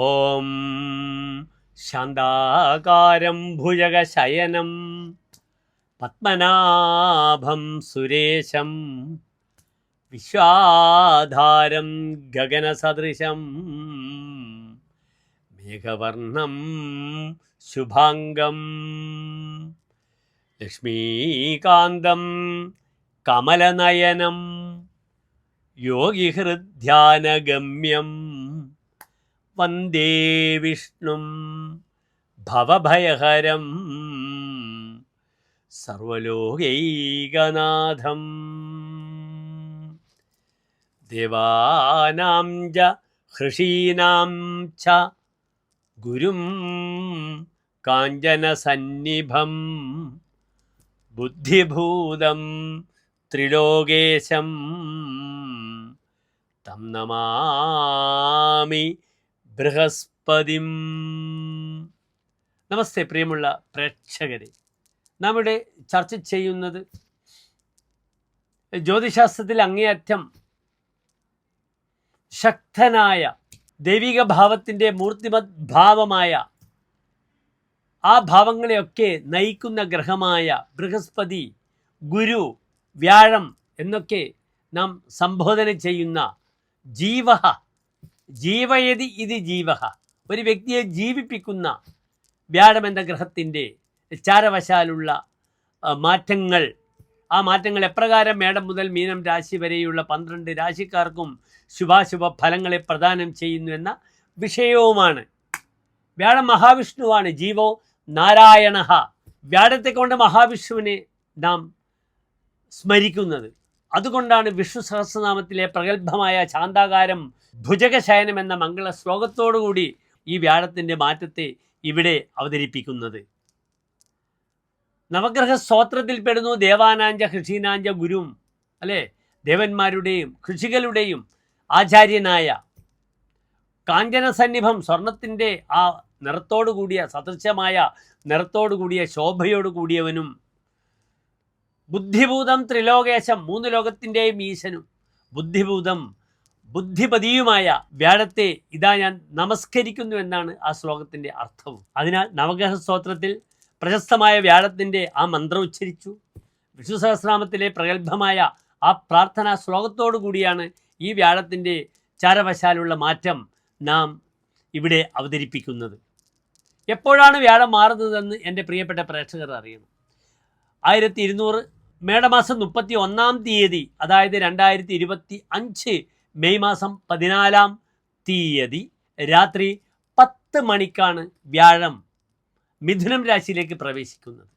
ഓം ശാന്താകാരം ഭുജകശയനം പത്മനാഭം സുരേശം വിശ്വാധാരം ഗഗനസദൃശം മേഘവർണം ശുഭാംഗം ലക്ഷ്മീകാന്തം കമലനയനം യോഗിഹൃദ്ധ്യാനഗമ്യം വന്ദേ വിഷ്ണും ഭവഭയഹരം സർവലോകൈകനാഥം. ദേവാനാം ച ഹൃഷീനാം ച ഗുരും കാഞ്ചനസന്നിഭം. ബുദ്ധിഭൂതം ത്രിലോകേശം. തം നമാമി ബൃഹസ്പതിം. നമസ്തേ പ്രിയമുള്ള പ്രേക്ഷകരെ. നാം ഇവിടെ ചർച്ച ചെയ്യുന്നത് ജ്യോതിശാസ്ത്രത്തിൽ അങ്ങേയറ്റം ശക്തനായ ദൈവിക ഭാവത്തിന്റെ മൂർത്തിമത് ഭാവമായ ആ ഭാവങ്ങളെയൊക്കെ നയിക്കുന്ന ഗ്രഹമായ ബൃഹസ്പതി ഗുരു വ്യാഴം എന്നൊക്കെ നാം സംബോധന ചെയ്യുന്ന ജീവ ജീവയതി ഇത് ജീവഹ. ഒരു വ്യക്തിയെ ജീവിപ്പിക്കുന്ന വ്യാഴമെന്ന ഗ്രഹത്തിന്റെ ചാരവശാലുള്ള മാറ്റങ്ങൾ. ആ മാറ്റങ്ങൾ എപ്രകാരം മേടം മുതൽ മീനം രാശി വരെയുള്ള പന്ത്രണ്ട് രാശിക്കാർക്കും ശുഭാശുഭ ഫലങ്ങളെ പ്രദാനം ചെയ്യുന്നു എന്ന വിഷയവുമാണ്. വ്യാഴം മഹാവിഷ്ണുവാണ്. ജീവോ നാരായണഹ. വ്യാഴത്തെ കൊണ്ട് മഹാവിഷ്ണുവിനെ നാം സ്മരിക്കുന്നത്. അതുകൊണ്ടാണ് വിഷ്ണു സഹസ്രനാമത്തിലെ പ്രഗത്ഭമായ ശാന്താകാരം ഭുജകശയനം എന്ന മംഗള ശ്ലോകത്തോടുകൂടി ഈ വ്യാഴത്തിന്റെ മാറ്റത്തെ ഇവിടെ അവതരിപ്പിക്കുന്നത്. നവഗ്രഹ സ്തോത്രത്തിൽ പെടുന്നു ദേവാനാഞ്ച കൃഷിനാഞ്ച ഗുരും അല്ലേ? ദേവന്മാരുടെയും കൃഷികളുടെയും ആചാര്യനായ കാഞ്ചന സന്നിഭം സ്വർണത്തിന്റെ ആ നിറത്തോടു കൂടിയ സദൃശമായ നിറത്തോടു കൂടിയ ശോഭയോടു കൂടിയവനും ബുദ്ധിഭൂതം ത്രിലോകേശം മൂന്ന് ലോകത്തിന്റെയും ഈശനും. ബുദ്ധിഭൂതം ബുദ്ധിപതിയുമായ വ്യാഴത്തെ ഇതാ ഞാൻ നമസ്കരിക്കുന്നു എന്നാണ് ആ ശ്ലോകത്തിന്റെ അർത്ഥവും അതിനാൽ നവഗ്രഹ സ്തോത്രത്തിൽ പ്രശസ്തമായ വ്യാഴത്തിന്റെ ആ മന്ത്രം ഉച്ചരിച്ചു. വിഷ്ണു സഹസ്രാമത്തിലെ പ്രഗത്ഭമായ ആ പ്രാർത്ഥനാ ശ്ലോകത്തോടു കൂടിയാണ് ഈ വ്യാഴത്തിന്റെ ചാരവശാലുള്ള മാറ്റം നാം ഇവിടെ അവതരിപ്പിക്കുന്നത്. എപ്പോഴാണ് വ്യാഴം മാറുന്നതെന്ന് എന്റെ പ്രിയപ്പെട്ട പ്രേക്ഷകർ അറിയണം. ആയിരത്തി ഇരുന്നൂറ് മേടമാസം മുപ്പത്തി ഒന്നാം തീയതി അതായത് രണ്ടായിരത്തി ഇരുപത്തി അഞ്ച് മെയ് മാസം പതിനാലാം തീയതി രാത്രി പത്ത് മണിക്കാണ് വ്യാഴം മിഥുനം രാശിയിലേക്ക് പ്രവേശിക്കുന്നത്.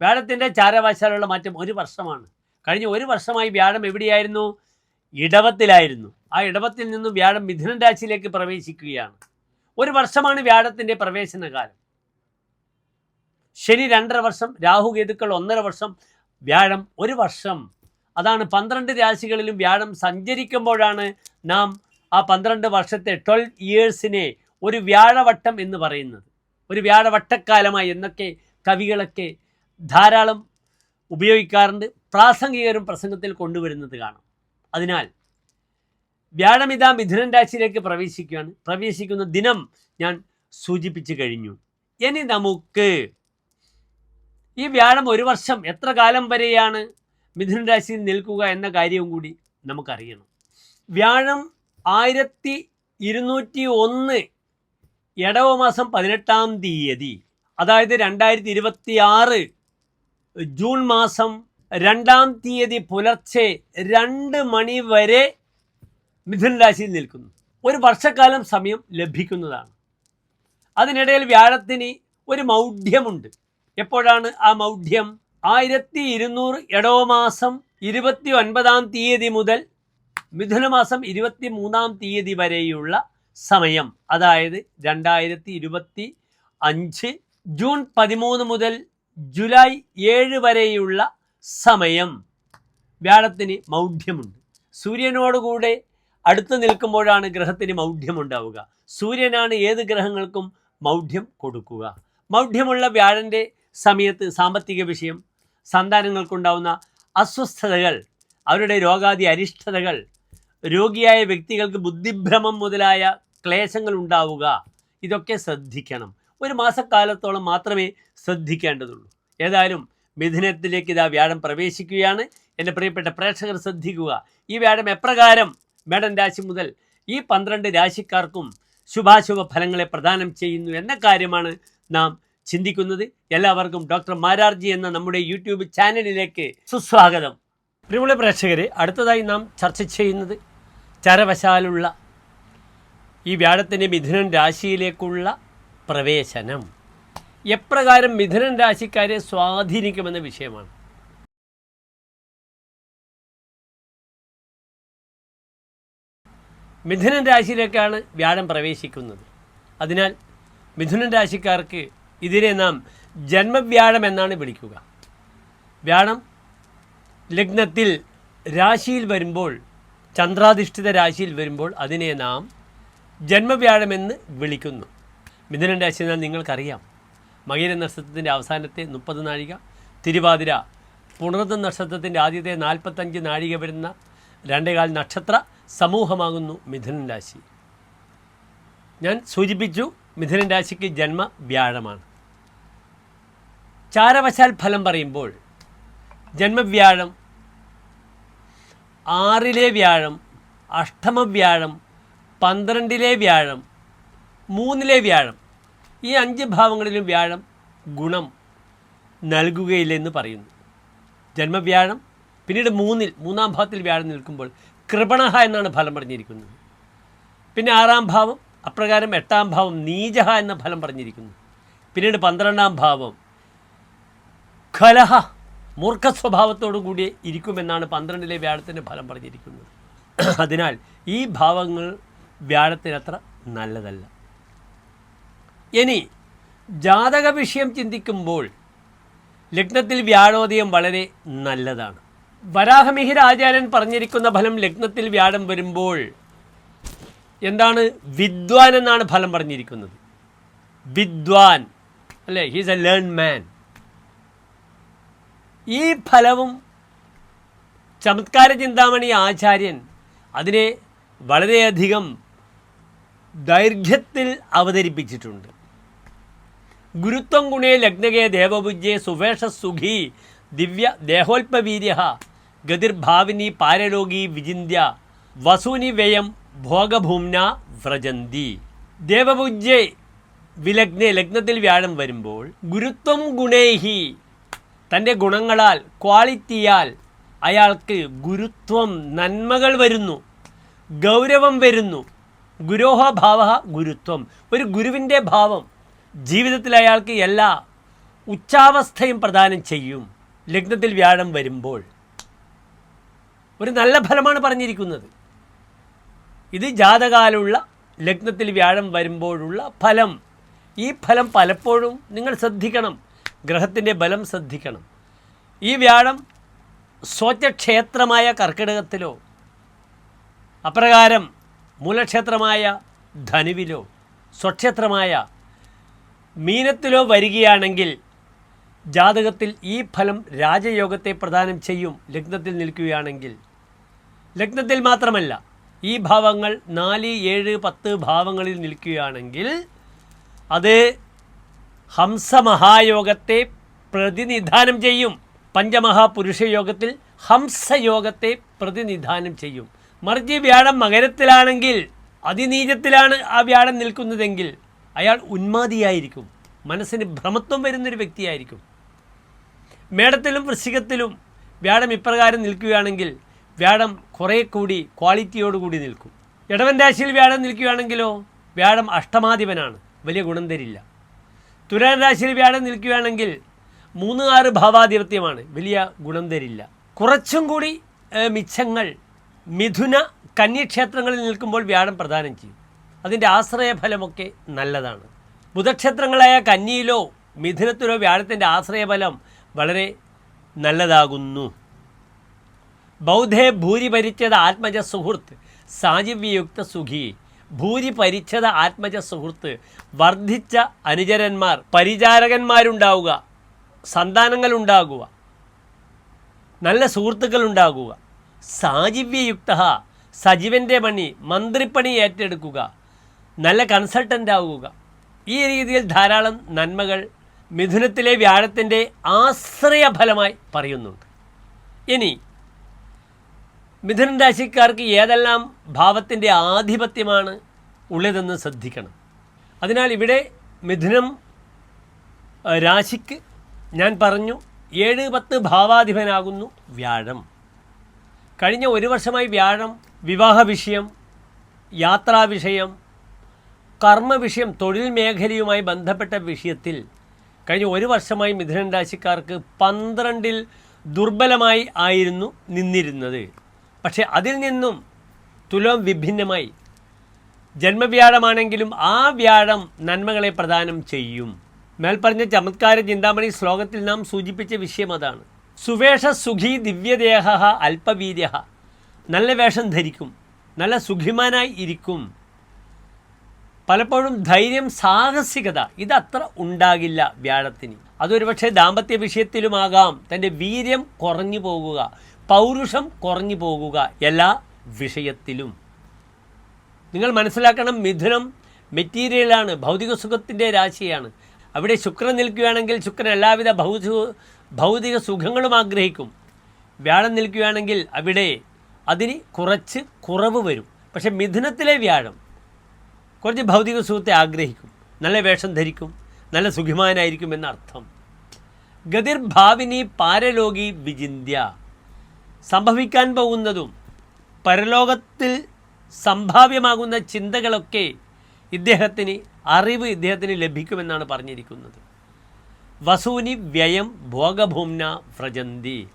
വ്യാഴത്തിന്റെ ചാരവാശാലുള്ള മാറ്റം ഒരു വർഷമാണ്. കഴിഞ്ഞ ഒരു വർഷമായി വ്യാഴം എവിടെയായിരുന്നു? ഇടവത്തിലായിരുന്നു. ആ ഇടവത്തിൽ നിന്നും വ്യാഴം മിഥുനം രാശിയിലേക്ക് പ്രവേശിക്കുകയാണ്. ഒരു വർഷമാണ് വ്യാഴത്തിന്റെ പ്രവേശന കാലം ശനി രണ്ടര വർഷം രാഹു കേതുക്കൾ ഒന്നര വർഷം വ്യാഴം ഒരു വർഷം. അതാണ് പന്ത്രണ്ട് രാശികളിലും വ്യാഴം സഞ്ചരിക്കുമ്പോഴാണ് നാം ആ പന്ത്രണ്ട് വർഷത്തെ ട്വൽവ് ഇയേഴ്സിനെ ഒരു വ്യാഴവട്ടം എന്ന് പറയുന്നത്. ഒരു വ്യാഴവട്ടക്കാലമായി എന്നൊക്കെ കവികളൊക്കെ ധാരാളം ഉപയോഗിക്കാറുണ്ട് പ്രാസംഗികരും പ്രസംഗത്തിൽ കൊണ്ടുവരുന്നത് കാണാം. അതിനാൽ വ്യാഴമിതാ മിഥുനൻ രാശിയിലേക്ക് പ്രവേശിക്കുകയാണ്. പ്രവേശിക്കുന്ന ദിനം ഞാൻ സൂചിപ്പിച്ചു കഴിഞ്ഞു. ഇനി നമുക്ക് ഈ വ്യാഴം ഒരു വർഷം എത്ര കാലം വരെയാണ് മിഥുന രാശിയിൽ നിൽക്കുക എന്ന കാര്യവും കൂടി നമുക്കറിയണം. വ്യാഴം ആയിരത്തി ഇരുന്നൂറ്റി ഒന്ന് ഇടവ മാസം പതിനെട്ടാം തീയതി അതായത് രണ്ടായിരത്തി ഇരുപത്തി ആറ് ജൂൺ മാസം രണ്ടാം തീയതി പുലർച്ചെ രണ്ട് മണി വരെ മിഥുന രാശിയിൽ നിൽക്കുന്നു. ഒരു വർഷക്കാലം സമയം ലഭിക്കുന്നതാണ്. അതിനിടയിൽ വ്യാഴത്തിന് ഒരു മൗഢ്യമുണ്ട്. എപ്പോഴാണ് ആ മൗഢ്യം? ആയിരത്തി ഇരുന്നൂറ് ഇടവ മാസം ഇരുപത്തി ഒൻപതാം തീയതി മുതൽ മിഥുനമാസം ഇരുപത്തി മൂന്നാം തീയതി വരെയുള്ള സമയം. അതായത് രണ്ടായിരത്തി ഇരുപത്തി അഞ്ച് ജൂൺ പതിമൂന്ന് മുതൽ ജൂലൈ ഏഴ് വരെയുള്ള സമയം. വ്യാഴത്തിന് മൗഢ്യമുണ്ട്. സൂര്യനോടുകൂടെ അടുത്ത് നിൽക്കുമ്പോഴാണ് ഗ്രഹത്തിന് മൗഢ്യമുണ്ടാവുക. സൂര്യനാണ് ഏത് ഗ്രഹങ്ങൾക്കും മൗഢ്യം കൊടുക്കുക. മൗഢ്യമുള്ള വ്യാഴന്റെ സമയത്ത് സാമ്പത്തിക വിഷയം സന്താനങ്ങൾക്കുണ്ടാവുന്ന അസ്വസ്ഥതകൾ അവരുടെ രോഗാദി അരിഷ്ടതകൾ രോഗിയായ വ്യക്തികൾക്ക് ബുദ്ധിഭ്രമം മുതലായ ക്ലേശങ്ങൾ ഉണ്ടാവുക ഇതൊക്കെ ശ്രദ്ധിക്കണം. ഒരു മാസക്കാലത്തോളം മാത്രമേ ശ്രദ്ധിക്കേണ്ടതുള്ളൂ. ഏതായാലും മിഥുനത്തിലേക്ക് ഇതാ വ്യാഴം പ്രവേശിക്കുകയാണ്. എന്റെ പ്രിയപ്പെട്ട പ്രേക്ഷകർ ശ്രദ്ധിക്കുക. ഈ വ്യാഴം എപ്രകാരം മേടൻ രാശി മുതൽ ഈ പന്ത്രണ്ട് രാശിക്കാർക്കും ശുഭാശുഭ ഫലങ്ങളെ പ്രദാനം ചെയ്യുന്നു എന്ന കാര്യമാണ് നാം ചിന്തിക്കുന്നത് എല്ലാവർക്കും ഡോക്ടർ മാരാർജി എന്ന നമ്മുടെ യൂട്യൂബ് ചാനലിലേക്ക് സുസ്വാഗതം. പ്രിയമുള്ള പ്രേക്ഷകരെ അടുത്തതായി നാം ചർച്ച ചെയ്യുന്നത് ചരവശാലുള്ള ഈ വ്യാഴത്തിന്റെ മിഥുനൻ രാശിയിലേക്കുള്ള പ്രവേശനം. എപ്രകാരം മിഥുനൻ രാശിക്കാരെ സ്വാധീനിക്കുമെന്ന വിഷയമാണ്. മിഥുനൻ രാശിയിലേക്കാണ് വ്യാഴം പ്രവേശിക്കുന്നത്. അതിനാൽ മിഥുനൻ രാശിക്കാർക്ക് ഇതിനെ നാം ജന്മവ്യാഴം എന്നാണ് വിളിക്കുക. വ്യാഴം ലഗ്നത്തിൽ രാശിയിൽ വരുമ്പോൾ ചന്ദ്രാധിഷ്ഠിത രാശിയിൽ വരുമ്പോൾ അതിനെ നാം ജന്മവ്യാഴമെന്ന് വിളിക്കുന്നു. മിഥുനൻ രാശി എന്നാൽ നിങ്ങൾക്കറിയാം. മകര നക്ഷത്രത്തിന്റെ അവസാനത്തെ മുപ്പത് നാഴിക തിരുവാതിര പുണർന്ന നക്ഷത്രത്തിന്റെ ആദ്യത്തെ നാൽപ്പത്തഞ്ച് നാഴിക വരുന്ന രണ്ടേകാൽ നക്ഷത്ര സമൂഹമാകുന്നു മിഥുനൻ രാശി. ഞാൻ സൂചിപ്പിച്ചു മിഥുനൻ രാശിക്ക് ജന്മ വ്യാഴമാണ് ചാരവശാൽ ഫലം പറയുമ്പോൾ ജന്മവ്യാഴം ആറിലെ വ്യാഴം അഷ്ടമവ്യാഴം പന്ത്രണ്ടിലെ വ്യാഴം മൂന്നിലെ വ്യാഴം. ഈ അഞ്ച് ഭാവങ്ങളിലും വ്യാഴം ഗുണം നൽകുകയില്ലെന്ന് പറയുന്നു. ജന്മവ്യാഴം പിന്നീട് മൂന്നിൽ മൂന്നാം ഭാവത്തിൽ വ്യാഴം നിൽക്കുമ്പോൾ കൃപണഹ എന്നാണ് ഫലം പറഞ്ഞിരിക്കുന്നത്. പിന്നെ ആറാം ഭാവം അപ്രകാരം എട്ടാം ഭാവം നീജഹ എന്ന ഫലം പറഞ്ഞിരിക്കുന്നു. പിന്നീട് പന്ത്രണ്ടാം ഭാവം ഖലഹ മൂർഖ സ്വഭാവത്തോടു കൂടി ഇരിക്കുമെന്നാണ് പന്ത്രണ്ടിലെ വ്യാഴത്തിന്റെ ഫലം പറഞ്ഞിരിക്കുന്നത്. അതിനാൽ ഈ ഭാവങ്ങൾ വ്യാഴത്തിനത്ര നല്ലതല്ല. ഇനി ജാതക വിഷയം ചിന്തിക്കുമ്പോൾ ലഗ്നത്തിൽ വ്യാഴോദയം വളരെ നല്ലതാണ്. വരാഹമിഹിര ആചാര്യൻ പറഞ്ഞിരിക്കുന്ന ഫലം ലഗ്നത്തിൽ വ്യാഴം വരുമ്പോൾ എന്താണ്? വിദ്വാൻ എന്നാണ് ഫലം പറഞ്ഞിരിക്കുന്നത്. വിദ്വാൻ അല്ലേ? ഹീസ് എ ലേൺ മാൻ ഈ ഫലവും ചമത്കാര ചിന്താമണി ആചാര്യൻ അതിനെ വളരെയധികം ദൈർഘ്യത്തിൽ അവതരിപ്പിച്ചിട്ടുണ്ട്. ഗുരുത്വം ഗുണേ ലഗ്നകേ ദേവപുജ്യേ സുവേഷ സുഖി ദിവ്യ ദേഹോൽപവീര്യ ഗതിർഭാവിനി പാരലോകി വിചിന്യ വസൂനി വ്യയം ഭോഗഭൂമ്ന വ്രജന്തി. ദേവഭുജ്യേ വിലഗ്നെ ലഗ്നത്തിൽ വ്യാഴം വരുമ്പോൾ ഗുരുത്വം ഗുണേഹി തന്റെ ഗുണങ്ങളാൽ ക്വാളിറ്റിയാൽ അയാൾക്ക് ഗുരുത്വം നന്മകൾ വരുന്നു. ഗൗരവം വരുന്നു. ഗുരോഹ ഭാവ ഗുരുത്വം. ഒരു ഗുരുവിന്റെ ഭാവം ജീവിതത്തിൽ അയാൾക്ക് എല്ലാ ഉച്ചാവസ്ഥയും പ്രദാനം ചെയ്യും. ലഗ്നത്തിൽ വ്യാഴം വരുമ്പോൾ. ഒരു നല്ല ഫലമാണ് പറഞ്ഞിരിക്കുന്നത്. ഇത് ജാതകാലുള്ള ലഗ്നത്തിൽ വ്യാഴം വരുമ്പോഴുള്ള ഫലം. ഈ ഫലം പലപ്പോഴും നിങ്ങൾ ശ്രദ്ധിക്കണം. ഗ്രഹത്തിന്റെ ബലം ശ്രദ്ധിക്കണം. ഈ വ്യാഴം സ്വച്ഛക്ഷേത്രമായ കർക്കിടകത്തിലോ അപ്രകാരം മൂലക്ഷേത്രമായ ധനുവിലോ സ്വക്ഷേത്രമായ മീനത്തിലോ വരികയാണെങ്കിൽ ജാതകത്തിൽ ഈ ഫലം രാജയോഗത്തെ പ്രദാനം ചെയ്യും ലഗ്നത്തിൽ നിൽക്കുകയാണെങ്കിൽ. ലഗ്നത്തിൽ മാത്രമല്ല ഈ ഭാവങ്ങൾ നാല് ഏഴ് പത്ത് ഭാവങ്ങളിൽ നിൽക്കുകയാണെങ്കിൽ അത് ഹംസമഹായോഗത്തെ പ്രതിനിധാനം ചെയ്യും. പഞ്ചമഹാപുരുഷ യോഗത്തിൽ ഹംസയോഗത്തെ പ്രതിനിധാനം ചെയ്യും. മറിച്ച് വ്യാഴം മകരത്തിലാണെങ്കിൽ അതിനീചത്തിലാണ് ആ വ്യാഴം നിൽക്കുന്നതെങ്കിൽ അയാൾ ഉന്മാദിയായിരിക്കും. മനസ്സിന് ഭ്രമത്വം വരുന്നൊരു വ്യക്തിയായിരിക്കും. മേടത്തിലും വൃശ്ചികത്തിലും വ്യാഴം ഇപ്രകാരം നിൽക്കുകയാണെങ്കിൽ വ്യാഴം കുറേ കൂടി ക്വാളിറ്റിയോടുകൂടി നിൽക്കും. ഇടവൻ രാശിയിൽ വ്യാഴം നിൽക്കുകയാണെങ്കിലോ? വ്യാഴം അഷ്ടമാധിപനാണ്. വലിയ ഗുണം തരില്ല. തുലാൻ രാശിയിൽ വ്യാഴം നിൽക്കുകയാണെങ്കിൽ മൂന്ന് ആറ് ഭാവാധിപത്യമാണ്. വലിയ ഗുണം തരില്ല. കുറച്ചും കൂടി മിച്ചങ്ങൾ മിഥുന കന്യക്ഷേത്രങ്ങളിൽ നിൽക്കുമ്പോൾ വ്യാഴം പ്രദാനം ചെയ്യും. അതിന്റെ ആശ്രയഫലമൊക്കെ നല്ലതാണ്. ബുധക്ഷേത്രങ്ങളായ കന്നിയിലോ മിഥുനത്തിലോ വ്യാഴത്തിന്റെ ആശ്രയഫലം വളരെ നല്ലതാകുന്നു. ബൗദ്ധേ ഭൂരിഭരിച്ചത് ആത്മജ സുഹൃത്ത് സാജീവ്യയുക്ത സുഖി. ഭൂരി പരിച്ഛത ആത്മജ സുഹൃത്ത് വർദ്ധിച്ച അനുചരന്മാർ പരിചാരകന്മാരുണ്ടാവുക സന്താനങ്ങൾ ഉണ്ടാകുക നല്ല സുഹൃത്തുക്കൾ ഉണ്ടാകുക സാജീവ്യയുക്ത സജീവന്റെ പണി മന്ത്രിപ്പണി ഏറ്റെടുക്കുക നല്ല കൺസൾട്ടന്റ് ആവുക ഈ രീതിയിൽ ധാരാളം നന്മകൾ മിഥുനത്തിലെ വ്യാഴത്തിന്റെ ആശ്രയ ഫലമായി പറയുന്നുണ്ട്. ഇനി മിഥുനൻ രാശിക്കാർക്ക് ഏതെല്ലാം ഭാവത്തിന്റെ ആധിപത്യമാണ് ഉള്ളതെന്ന് ശ്രദ്ധിക്കണം. അതിനാൽ ഇവിടെ മിഥുനം രാശിക്ക് ഞാൻ പറഞ്ഞു ഏഴ് പത്ത് ഭാവാധിപനാകുന്നു വ്യാഴം. കഴിഞ്ഞ ഒരു വർഷമായി വ്യാഴം വിവാഹ വിഷയം യാത്രാ വിഷയം കർമ്മ വിഷയം തൊഴിൽ മേഖലയുമായി ബന്ധപ്പെട്ട വിഷയത്തിൽ കഴിഞ്ഞ ഒരു വർഷമായി മിഥുനൻ രാശിക്കാർക്ക് പന്ത്രണ്ടിൽ ദുർബലമായി ആയിരുന്നു നിന്നിരുന്നത്. പക്ഷേ അതിൽ നിന്നും തുലോം വിഭിന്നമായി. ജന്മവ്യാഴമാണെങ്കിലും ആ വ്യാഴം നന്മകളെ പ്രദാനം ചെയ്യും. മേൽപ്പറഞ്ഞ ചമത്കാര ചിന്താമണി ശ്ലോകത്തിൽ നാം സൂചിപ്പിച്ച വിഷയം അതാണ്. സുവേഷ സുഖി ദിവ്യദേഹ അല്പവീര്യ. നല്ല വേഷം ധരിക്കും നല്ല സുഖിമാനായി ഇരിക്കും. പലപ്പോഴും ധൈര്യം സാഹസികത ഇതത്ര ഉണ്ടാകില്ല വ്യാഴത്തിന്. അതൊരു പക്ഷേ ദാമ്പത്യ വിഷയത്തിലുമാകാം തന്റെ വീര്യം കുറഞ്ഞു പോകുക. പൗരുഷം കുറഞ്ഞു പോകുക എല്ലാ വിഷയത്തിലും. നിങ്ങൾ മനസ്സിലാക്കണം മിഥുനം മെറ്റീരിയലാണ് ഭൗതിക സുഖത്തിന്റെ രാശിയാണ്. അവിടെ ശുക്രൻ നിൽക്കുകയാണെങ്കിൽ ശുക്രൻ എല്ലാവിധ ഭൗതിക ഭൗതിക സുഖങ്ങളും ആഗ്രഹിക്കും. വ്യാഴം നിൽക്കുകയാണെങ്കിൽ അവിടെ അതിന് കുറച്ച് കുറവ് വരും. പക്ഷെ മിഥുനത്തിലെ വ്യാഴം കുറച്ച് ഭൗതിക സുഖത്തെ ആഗ്രഹിക്കും. നല്ല വേഷം ധരിക്കും നല്ല സുഖിമാനായിരിക്കും എന്നർത്ഥം. ഗതിർഭാവിനി പാരലോകി വിചിന്യ സംഭവിക്കാൻ പോകുന്നതും പരലോകത്തിൽ സംഭാവ്യമാകുന്ന ചിന്തകളൊക്കെ ഇദ്ദേഹത്തിന് അറിവ് ഇദ്ദേഹത്തിന് ലഭിക്കുമെന്നാണ് പറഞ്ഞിരിക്കുന്നത്. വസൂനി വ്യയം ഭോഗഭൂമ്ന വ്രജന്തി.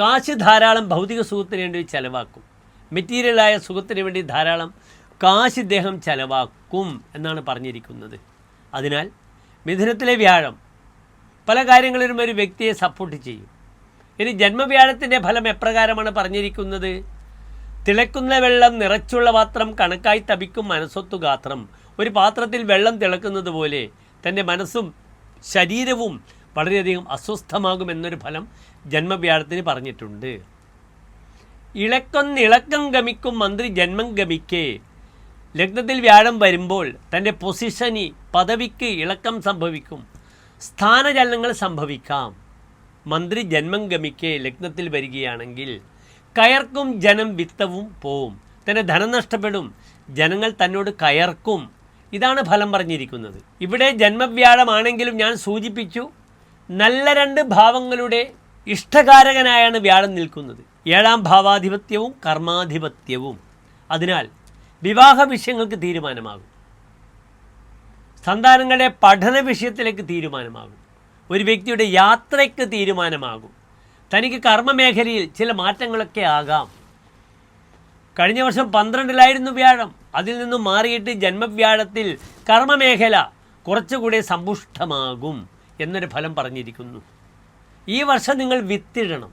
കാശ് ധാരാളം ഭൗതിക സുഖത്തിന് വേണ്ടി ചെലവാക്കും. മെറ്റീരിയലായ സുഖത്തിന് വേണ്ടി ധാരാളം കാശ് ഇദ്ദേഹം ചെലവാക്കും എന്നാണ് പറഞ്ഞിരിക്കുന്നത്. അതിനാൽ മിഥുനത്തിലെ വ്യാഴം പല കാര്യങ്ങളിലും ഒരു വ്യക്തിയെ സപ്പോർട്ട് ചെയ്യും. ഇനി ജന്മവ്യാഴത്തിന്റെ ഫലം എപ്രകാരമാണ് പറഞ്ഞിരിക്കുന്നത്? തിളക്കുന്ന വെള്ളം നിറച്ചുള്ള പാത്രം കണക്കായി തപിക്കും മനസ്സൊത്തു ഗാത്രം. ഒരു പാത്രത്തിൽ വെള്ളം തിളക്കുന്നത് പോലെ തന്റെ മനസ്സും ശരീരവും വളരെയധികം അസ്വസ്ഥമാകുമെന്നൊരു ഫലം ജന്മവ്യാഴത്തിന് പറഞ്ഞിട്ടുണ്ട്. ഇളക്കൊന്നിളക്കം ഗമിക്കും മന്ത്രി ജന്മം ഗമിക്കേ. ലഗ്നത്തിൽ വ്യാഴം വരുമ്പോൾ തന്റെ പൊസിഷനി പദവിക്ക് ഇളക്കം സംഭവിക്കും. സ്ഥാനചലനങ്ങൾ സംഭവിക്കാം. മന്ത്രി ജന്മം ഗമിക്കെ ലഗ്നത്തിൽ വരികയാണെങ്കിൽ കയർക്കും ജനം വിത്തവും പോവും. തന്നെ ധനം നഷ്ടപ്പെടും. ജനങ്ങൾ തന്നോട് കയർക്കും. ഇതാണ് ഫലം പറഞ്ഞിരിക്കുന്നത്. ഇവിടെ ജന്മവ്യാഴമാണെങ്കിലും ഞാൻ സൂചിപ്പിച്ചു നല്ല രണ്ട് ഭാവങ്ങളുടെ ഇഷ്ടകാരകനായാണ് വ്യാഴം നിൽക്കുന്നത്. ഏഴാം ഭാവാധിപത്യവും കർമാധിപത്യവും. അതിനാൽ വിവാഹ വിഷയങ്ങൾക്ക് തീരുമാനമാകും. സന്താനങ്ങളുടെ പഠന വിഷയത്തിലേക്ക് തീരുമാനമാകും. ഒരു വ്യക്തിയുടെ യാത്രയ്ക്ക് തീരുമാനമാകും. തനിക്ക് കർമ്മമേഖലയിൽ ചില മാറ്റങ്ങളൊക്കെ ആകാം. കഴിഞ്ഞ വർഷം പന്ത്രണ്ടിലായിരുന്നു വ്യാഴം. അതിൽ നിന്നും മാറിയിട്ട് ജന്മവ്യാഴത്തിൽ കർമ്മമേഖല കുറച്ചുകൂടെ സമ്പുഷ്ടമാകും എന്നൊരു ഫലം പറഞ്ഞിരിക്കുന്നു. ഈ വർഷം നിങ്ങൾ വിത്തിടണം.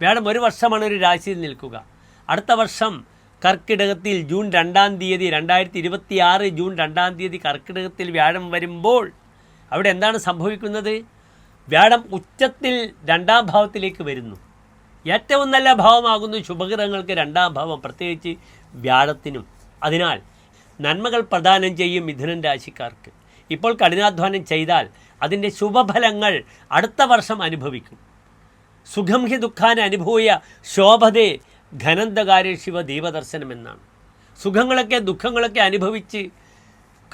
വ്യാഴം ഒരു വർഷമാണ് ഒരു രാശിയിൽ നിൽക്കുക. അടുത്ത വർഷം കർക്കിടകത്തിൽ ജൂൺ രണ്ടാം തീയതി രണ്ടായിരത്തി ഇരുപത്തി ആറ് ജൂൺ രണ്ടാം തീയതി കർക്കിടകത്തിൽ വ്യാഴം വരുമ്പോൾ അവിടെ എന്താണ് സംഭവിക്കുന്നത്? വ്യാഴം ഉച്ചത്തിൽ രണ്ടാം ഭാവത്തിലേക്ക് വരുന്നു. ഏറ്റവും നല്ല ഭാവമാകുന്നു ശുഭഗ്രഹങ്ങൾക്ക് രണ്ടാം ഭാവം പ്രത്യേകിച്ച് വ്യാഴത്തിനും. അതിനാൽ നന്മകൾ പ്രദാനം ചെയ്യും മിഥുനൻ രാശിക്കാർക്ക്. ഇപ്പോൾ കഠിനാധ്വാനം ചെയ്താൽ അതിന്റെ ശുഭഫലങ്ങൾ അടുത്ത വർഷം അനുഭവിക്കും. സുഖം ഹി ദുഃഖാൻ അനുഭൂയ ശോഭതേ ഘനന്തകാര്യ ശിവ ദീപദർശനം എന്നാണ് സുഖങ്ങളൊക്കെ ദുഃഖങ്ങളൊക്കെ അനുഭവിച്ച്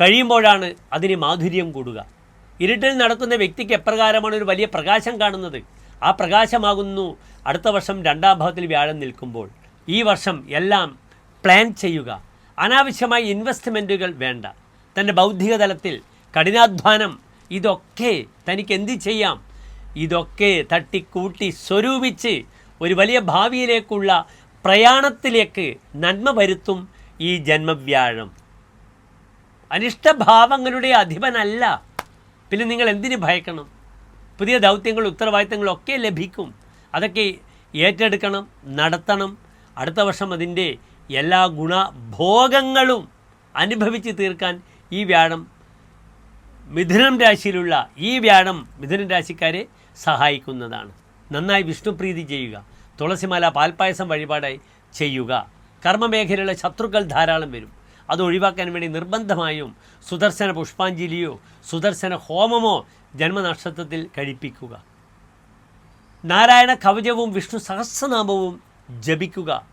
കഴിയുമ്പോഴാണ് അതിന് മാധുര്യം കൂടുക. ഇരുട്ടിൽ നടക്കുന്ന വ്യക്തിക്ക് എപ്രകാരമാണ് ഒരു വലിയ പ്രകാശം കാണുന്നത്? ആ പ്രകാശമാകുന്നു. അടുത്ത വർഷം രണ്ടാം ഭാവത്തിൽ വ്യാഴം നിൽക്കുമ്പോൾ. ഈ വർഷം എല്ലാം പ്ലാൻ ചെയ്യുക. അനാവശ്യമായ ഇൻവെസ്റ്റ്മെന്റുകൾ വേണ്ട. തന്റെ ബൗദ്ധിക തലത്തിൽ കഠിനാധ്വാനം. ഇതൊക്കെ തനിക്ക് എന്ത് ചെയ്യാം? ഇതൊക്കെ തട്ടിക്കൂട്ടി സ്വരൂപിച്ച് ഒരു വലിയ ഭാവിയിലേക്കുള്ള പ്രയാണത്തിലേക്ക് നന്മ വരുത്തും ഈ ജന്മവ്യാഴം. അനിഷ്ടഭാവങ്ങളുടെ അധിപനല്ല. പിന്നെ നിങ്ങൾ എന്തിന് ഭയക്കണം? പുതിയ ദൗത്യങ്ങളും ഉത്തരവാദിത്തങ്ങളും ഒക്കെ ലഭിക്കും. അതൊക്കെ ഏറ്റെടുക്കണം നടത്തണം. അടുത്ത വർഷം അതിന്റെ എല്ലാ ഗുണഭോഗങ്ങളും അനുഭവിച്ച് തീർക്കാൻ ഈ വ്യാഴം മിഥുനം രാശിയിലുള്ള ഈ വ്യാഴം മിഥുനം രാശിക്കാരെ സഹായിക്കുന്നതാണ്. നന്നായി വിഷ്ണുപ്രീതി ചെയ്യുക. തുളസിമാല പാൽപ്പായസം വഴിപാടായി ചെയ്യുക. കർമ്മമേഖലയിലെ ശത്രുക്കൾ ധാരാളം വരും. അത് ഒഴിവാക്കാൻ വേണ്ടി നിർബന്ധമായും സുദർശന പുഷ്പാഞ്ജലിയോ സുദർശന ഹോമമോ ജന്മനക്ഷത്രത്തിൽ കഴിപ്പിക്കുക. നാരായണ കവചവും വിഷ്ണു സഹസ്രനാമവും ജപിക്കുക.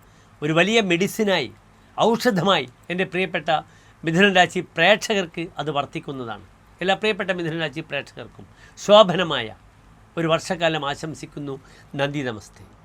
ഒരു വലിയ മെഡിസിനായി ഔഷധമായി എന്റെ പ്രിയപ്പെട്ട മിഥുനരാശി പ്രേക്ഷകർക്ക് അത് വർത്തിക്കുന്നതാണ്. എല്ലാ പ്രിയപ്പെട്ട മിഥുനരാശി പ്രേക്ഷകർക്കും ശോഭനമായ ഒരു വർഷക്കാലം ആശംസിക്കുന്നു. നന്ദി നമസ്തേ.